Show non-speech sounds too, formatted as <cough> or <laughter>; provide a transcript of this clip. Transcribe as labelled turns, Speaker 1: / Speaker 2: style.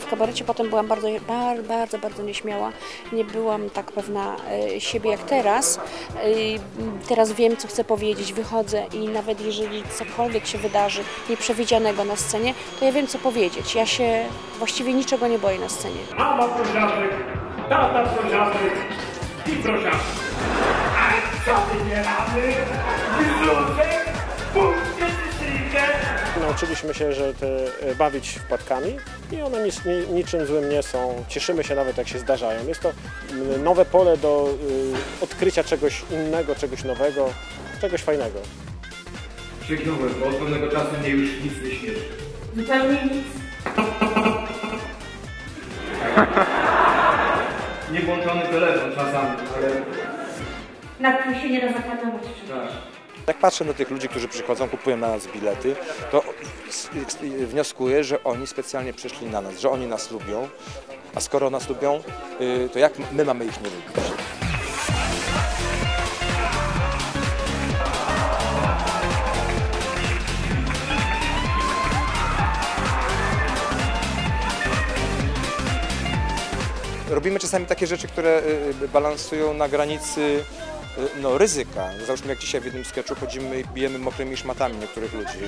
Speaker 1: W kabarecie potem byłam bardzo, bardzo, bardzo, bardzo nieśmiała. Nie byłam tak pewna e, siebie jak teraz. E, teraz wiem, co chcę powiedzieć, wychodzę i nawet jeżeli cokolwiek się wydarzy nieprzewidzianego na scenie, to ja wiem, co powiedzieć. Ja się właściwie niczego nie boję na scenie.
Speaker 2: Mama prosiastek, tata prosiastek i prosiastek. Ale co ty nie rady? Wyrzucę!
Speaker 3: Nauczyliśmy się, że te, e, bawić wpadkami i one nic, ni, niczym złym nie są. Cieszymy się nawet jak się zdarzają. Jest to mm, nowe pole do y, odkrycia czegoś innego, czegoś nowego, czegoś fajnego.
Speaker 4: Sięgnąłem, bo od pewnego czasu mnie już nic nie śmieszy.
Speaker 5: Zupełnie nic. <laughs>
Speaker 4: Niewłączony telefon czasami, ale
Speaker 5: Nad tym się nie da zapanować.
Speaker 4: tak.
Speaker 6: Jak patrzę na tych ludzi, którzy przychodzą, kupują na nas bilety, to wnioskuję, że oni specjalnie przyszli na nas, że oni nas lubią, a skoro nas lubią, y, to jak my mamy ich nie lubić? Robimy czasami takie rzeczy, które y, balansują na granicy y, no, ryzyka. Załóżmy jak dzisiaj w jednym sketchu chodzimy i bijemy mokrymi szmatami niektórych ludzi.